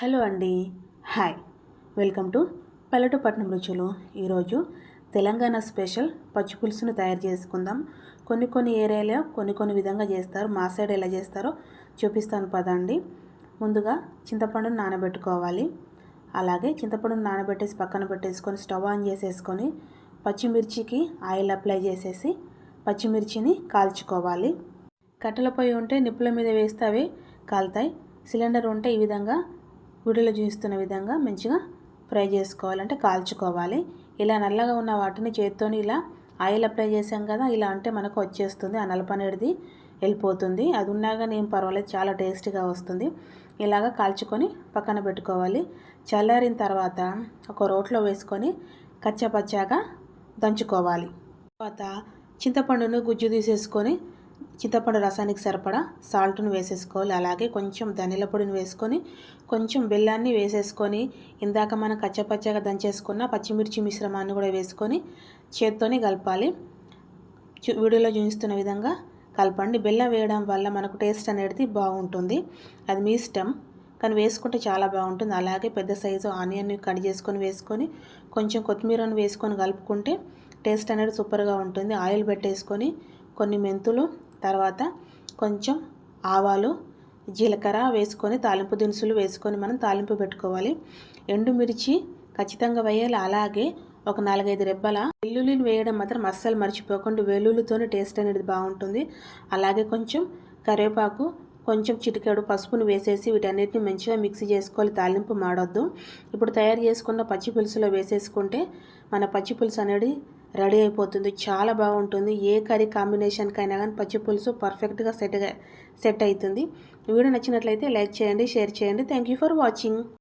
Hello అండి. Hi. Welcome to పల్లెటూపట్నం రుచులు. ఈరోజు తెలంగాణ స్పెషల్ పచ్చి పులుసును తయారు చేసుకుందాం. కొన్ని కొన్ని ఏరియాలో కొన్ని కొన్ని విధంగా చేస్తారు. మా సైడ్ ఎలా చేస్తారో చూపిస్తాను పదండి. ముందుగా చింతపండును నానబెట్టుకోవాలి. అలాగే చింతపండును నానబెట్టేసి పక్కన పెట్టేసుకొని స్టవ్ ఆన్ చేసేసుకొని పచ్చిమిర్చికి ఆయిల్ అప్లై చేసేసి పచ్చిమిర్చిని కాల్చుకోవాలి. కట్టెల పొయ్యి ఉంటే నిప్పుల మీద వేస్తే అవి కాలుతాయి. సిలిండర్ ఉంటే ఈ విధంగా వీడియోలో చూస్తున్న విధంగా మంచిగా ఫ్రై చేసుకోవాలంటే కాల్చుకోవాలి. ఇలా నల్లగా ఉన్న వాటిని చేత్తోని ఇలా ఆయిల్ అప్లై చేసాం కదా ఇలా అంటే మనకు వచ్చేస్తుంది ఆ నలప అనేది వెళ్ళిపోతుంది. అది ఉన్నాగా నేను పర్వాలేదు చాలా టేస్టీగా వస్తుంది. ఇలాగ కాల్చుకొని పక్కన పెట్టుకోవాలి. చల్లారిన తర్వాత ఒక రోట్లో వేసుకొని కచ్చపచ్చాగా దంచుకోవాలి. తర్వాత చింతపండును గుజ్జు తీసేసుకొని చింతపండు రసానికి సరిపడా సాల్ట్ను వేసేసుకోవాలి. అలాగే కొంచెం ధనియాల పొడిని వేసుకొని కొంచెం బెల్లాన్ని వేసేసుకొని ఇందాక మనం కచ్చపచ్చగా దంచేసుకున్న పచ్చిమిర్చి మిశ్రమాన్ని కూడా వేసుకొని చేత్తోనే కలపాలి. వీడియోలో చూపిస్తున్న విధంగా కలపండి. బెల్లం వేయడం వల్ల మనకు టేస్ట్ అనేది బాగుంటుంది. అది మీ ఇష్టం. కానీ వేసుకుంటే చాలా బాగుంటుంది. అలాగే పెద్ద సైజు ఆనియన్ని కట్ చేసుకొని వేసుకొని కొంచెం కొత్తిమీరను వేసుకొని కలుపుకుంటే టేస్ట్ అనేది సూపర్గా ఉంటుంది. ఆయిల్ పెట్టేసుకొని కొన్ని మెంతులు తర్వాత కొంచెం ఆవాలు జీలకర్ర వేసుకొని తాలింపు దినుసులు వేసుకొని మనం తాలింపు పెట్టుకోవాలి. ఎండుమిర్చి ఖచ్చితంగా వేయాలి. అలాగే ఒక నాలుగైదు రెబ్బల వెల్లుల్లిని వేయడం మాత్రం అస్సలు మర్చిపోకుండా. వెల్లుల్లితోనే టేస్ట్ అనేది బాగుంటుంది. అలాగే కొంచెం కరివేపాకు కొంచెం చిటికెడు పసుపును వేసేసి వీటన్నిటిని మంచిగా మిక్సీ చేసుకోవాలి. తాలింపు మాడొద్దు. ఇప్పుడు తయారు చేసుకున్న పచ్చి పులుసులో వేసేసుకుంటే మన పచ్చి పులుసు అనేది రెడీ అయిపోతుంది. చాలా బాగుంటుంది. ఏ కర్రీ కాంబినేషన్కైనా కానీ పచ్చి పులుసు పర్ఫెక్ట్గా సెట్గా సెట్ అవుతుంది. వీడియో నచ్చినట్లయితే లైక్ చేయండి షేర్ చేయండి. Thank you for watching